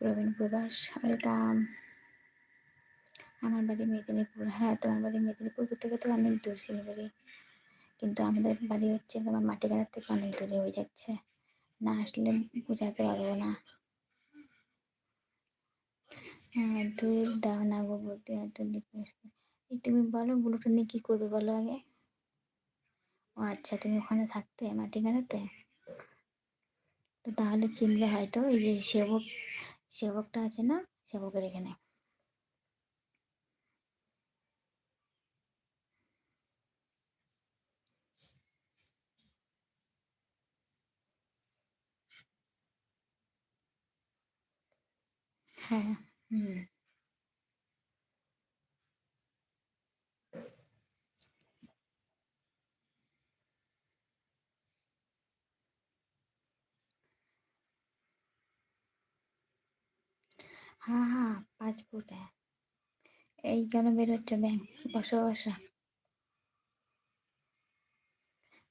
প্রবীণ প্রবাস ওয়েলকাম আমার বাড়ি মেদিনীপুর। হ্যাঁ তোমার বাড়ি মেদিনীপুর থেকে তো অনেক দূর শিলিগুড়ি কিন্তু আমাদের বাড়ি হচ্ছে তোমার মাটিগাড়ার থেকে অনেক দূরে হয়ে যাচ্ছে। না আসলে বোঝাতে পারব না। হ্যাঁ দূর দাও না গো বলতে তুমি বলো, বুলুটা নিয়ে কী করবে বলো আগে? ও আচ্ছা তুমি ওখানে থাকতে মাটিগাড়াতে তো তাহলে চিনলে হয়তো এই যে সেবক সেবকটা আছে না? সেবকের এখানে। হ্যাঁ হুম। হ্যাঁ হ্যাঁ পাঁচ ফুট এই কেন বেরোচ্ছে ব্যাং বসো বসো।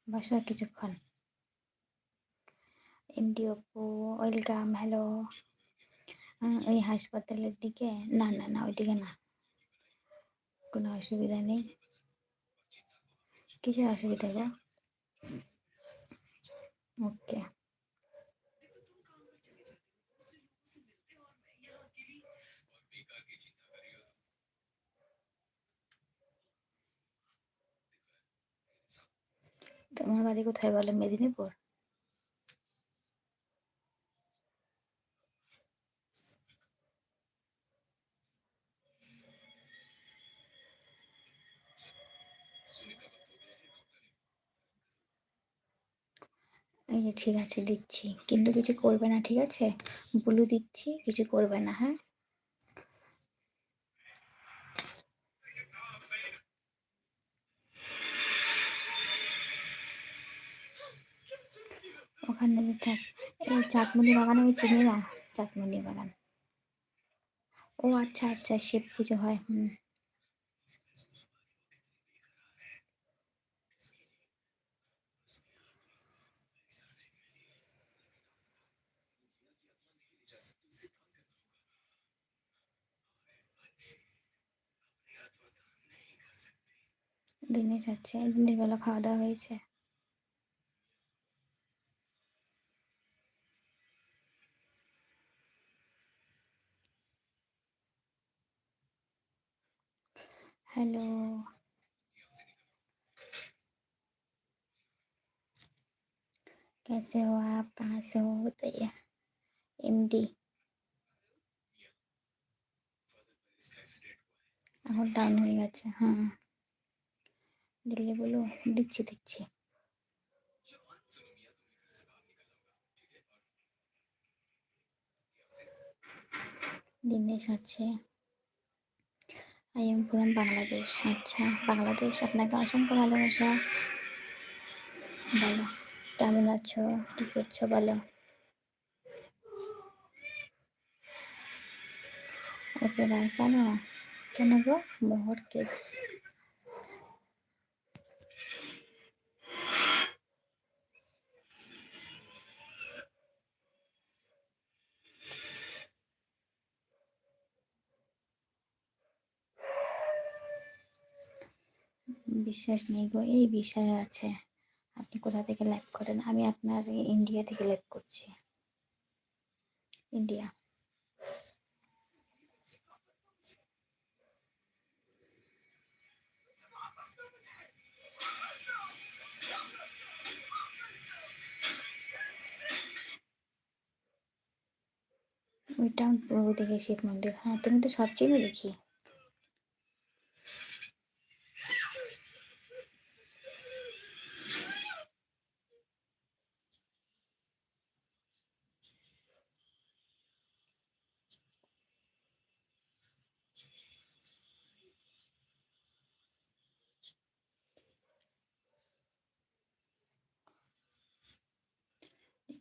বসো কিছুক্ষণ। MD Apu, welcome, hello. ওই হাসপাতালের দিকে? না না না, ওইদিকে না। কোনো অসুবিধা নেই। কিসের অসুবিধা গো? ওকে। তোমার বাড়ি কোথায় বলো? মেদিনীপুর? এই যে ঠিক আছে, দিচ্ছি। কিন্তু কিছু করবে না, ঠিক আছে? বলু দিচ্ছি, কিছু করবে না হ্যাঁ? ওখানে এই চাটমনি বাগান আমি চিনি না চাটমনি বাগান। ও আচ্ছা আচ্ছা শিব পুজো হয়, হুম। দিনে যাচ্ছে দিনের বেলা খাওয়া দাওয়া হয়েছে। हेलो कैसे हो आप कहाँ से हो बताइए एम डी এখন ডাউন হয়ে গেছে হ্যাঁ দিল্লি বলো দিচ্ছি দিচ্ছি দিনেশ আছে I am from Bangladesh. আচ্ছা বাংলাদেশ, আপনাকে অসংখ্য ভালোবাসা। বলো কেমন আছো? কি করছ, বলো? ওকে ভাই কেন? কেন গো? মোহর কেস। বিশ্বাস নেই গো, এই বিশ্বাস আছে। আপনি কোথা থেকে লাইভ করেন? আমি আপনার ইন্ডিয়া থেকে লাইভ করছি। ইন্ডিয়া ওইটা থেকে শিব মন্দির। হ্যাঁ তুমি তো সব চেয়ে দেখি।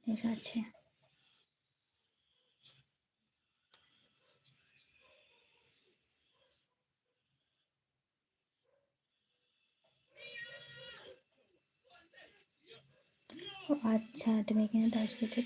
জিনিস আছে আচ্ছা তুমি এখানে দশ বছর